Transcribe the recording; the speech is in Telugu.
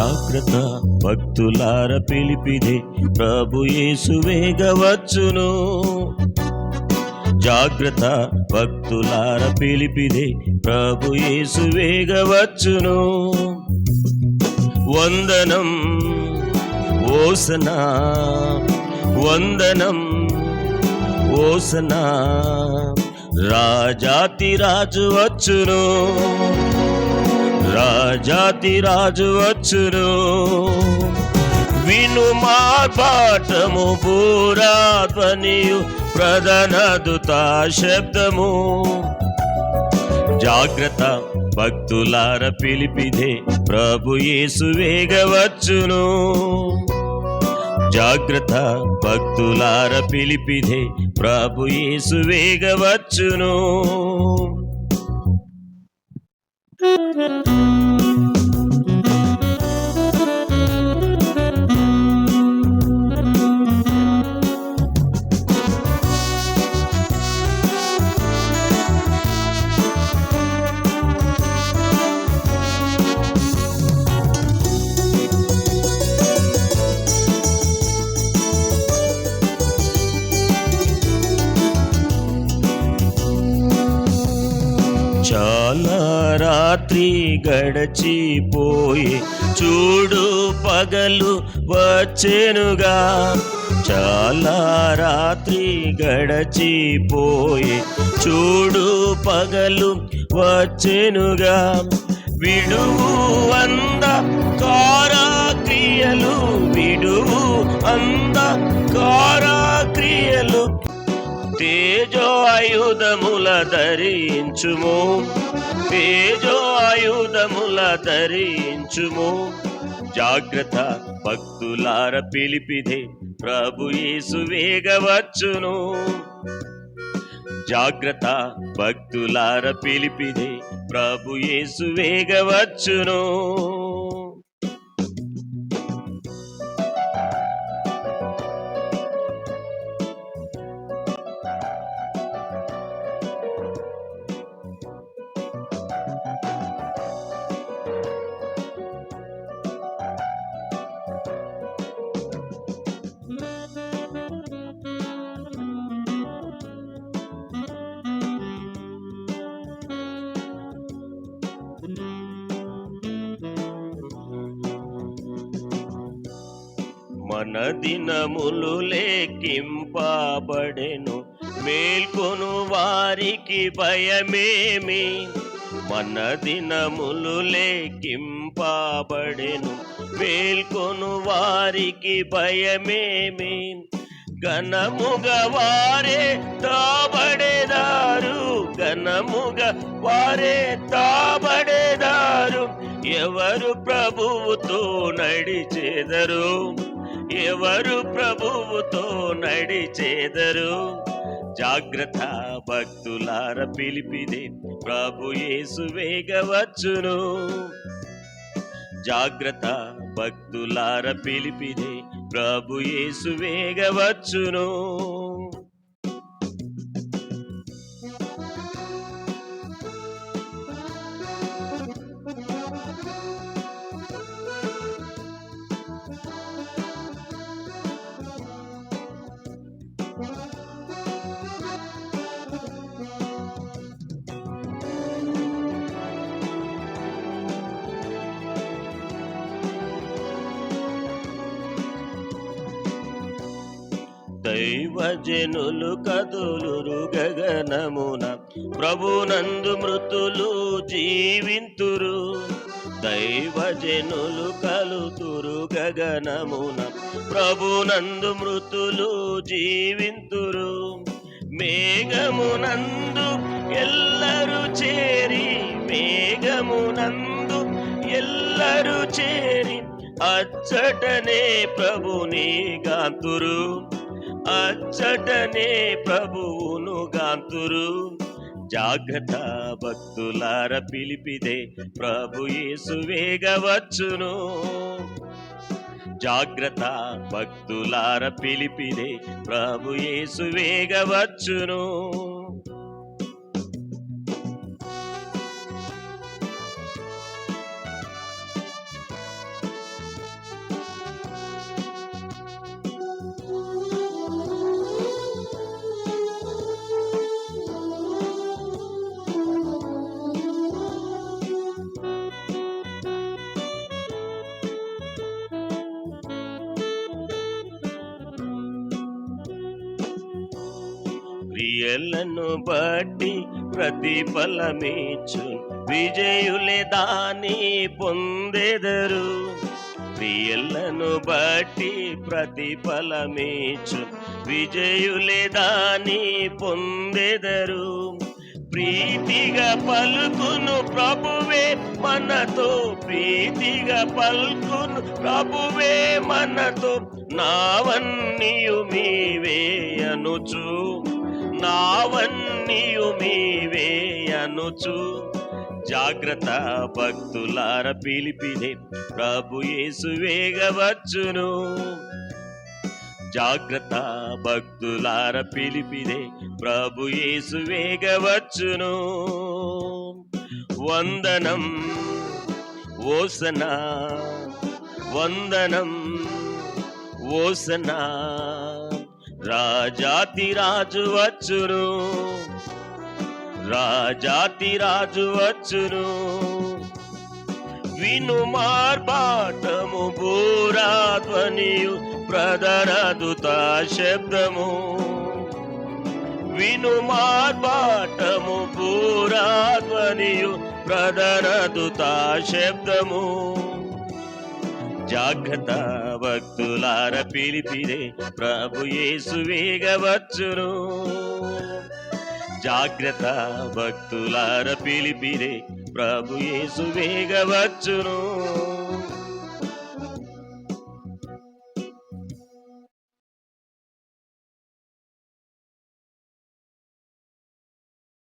జాగ్రత్త భక్తులార పిలిపిదే. ప్రభు యేసు వేగవచ్చును జాగ్రత్త భక్తులార పిలిపిదే. ప్రభు యేసు వేగవచ్చును వందనం ఓసనా. వందనం ఓసనా. రాజాతి రాజు వచ్చును. రాజాతి రాజు వచ్చును విను మార్పాటము ప్రధాన దుతా శబ్దము. జాగ్రత్త భక్తులార పిలిపిదే ప్రభు యేసు వేగవచ్చును. జాగ్రత్త భక్తులార పిలిపిదే ప్రభు యేసు వేగవచ్చును. రాత్రి గడచిపోయి చూడు పగలు వచ్చేనుగా. చాలా రాత్రి గడచిపోయి చూడు పగలు వచ్చేనుగా. విడువు అంద కారాక్రియలు విడువు అంద కారాక్రియలు. తేజో ఆయుధముల ధరించుము. తేజో ఆయుధముల ధరించుము. జాగ్రత్త భక్తులార పిలిపిదే ప్రభు యేసు వేగవచ్చును. జాగ్రత్త భక్తులార పిలిపిదే ప్రభు యేసు వేగవచ్చును. దినములు లేకింపబడెను. మేల్కొను వారికి భయమేమి? మన దినములు లేకింపబడెను. మేల్కొను వారికి భయమేమి? ఘనముగ వారే తాబడేదారు. ఘనముగ వారే తాబడేదారు. ఎవరు ప్రభువుతో నడిచేదరు? ఎవరు ప్రభువుతో నడిచేదరు? జాగ్రత్త భక్తులార పిలిపిదే ప్రభు యేసు వేగవచ్చును జాగ్రత్త భక్తులార పిలిపిదే ప్రభు యేసు వేగవచ్చును దైవజనులు కదులురు గగనమున. ప్రభునందు మృతులు జీవింతురు. దైవజనులు కలుతురు గగనమున. ప్రభునందు మృతులు జీవింతురు. మేఘమునందు ఎల్లరు చేరి మేఘమునందు ఎల్లరు చేరి అచ్చటనే ప్రభుని గాంతురు. అచ్చటనే ప్రభువును గాంతురు. జాగ్రత్త భక్తులార పిలిపిదే ప్రభు యేసు వేగవచ్చును. జాగ్రత్త భక్తులార పిలిపిదే ప్రభు యేసు వేగవచ్చును. క్రియలను బట్టి ప్రతిఫలమిచ్చు. విజయులే దాని పొందెదరు. క్రియలను బట్టి ప్రతిఫలమిచ్చు. విజయులే దాని పొందెదరు. ప్రీతిగా పలుకును ప్రభువే మనతో. ప్రీతిగా పలుకును ప్రభువే మనతో. నావన్నీయు మీవే అనుచు. నావన్నీయు మీవే అనుచు. జాగ్రత్త భక్తులార పిలిపిదే ప్రభు యేసు వేగవచ్చును. జాగ్రత్త భక్తులార పిలిపిదే ప్రభు యేసు వేగవచ్చును. వందనం ఓసనా వందనం ఓసనా. రాజాతి రాజు వచ్చును. రాజాతి రాజు వచ్చును. విను మార్బాటము భూరాధ్వనియు ప్రదరదుత శబ్దము. విను మార్బాటము భూరాధ్వనియు ప్రదరదుత శబ్దము. జాగ్రత్త భక్తులార పిలిపిరే ప్రభు యేసు వేగవచ్చును. జాగ్రత్త భక్తులార పిలిపిరే ప్రభు యేసు వేగవచ్చును.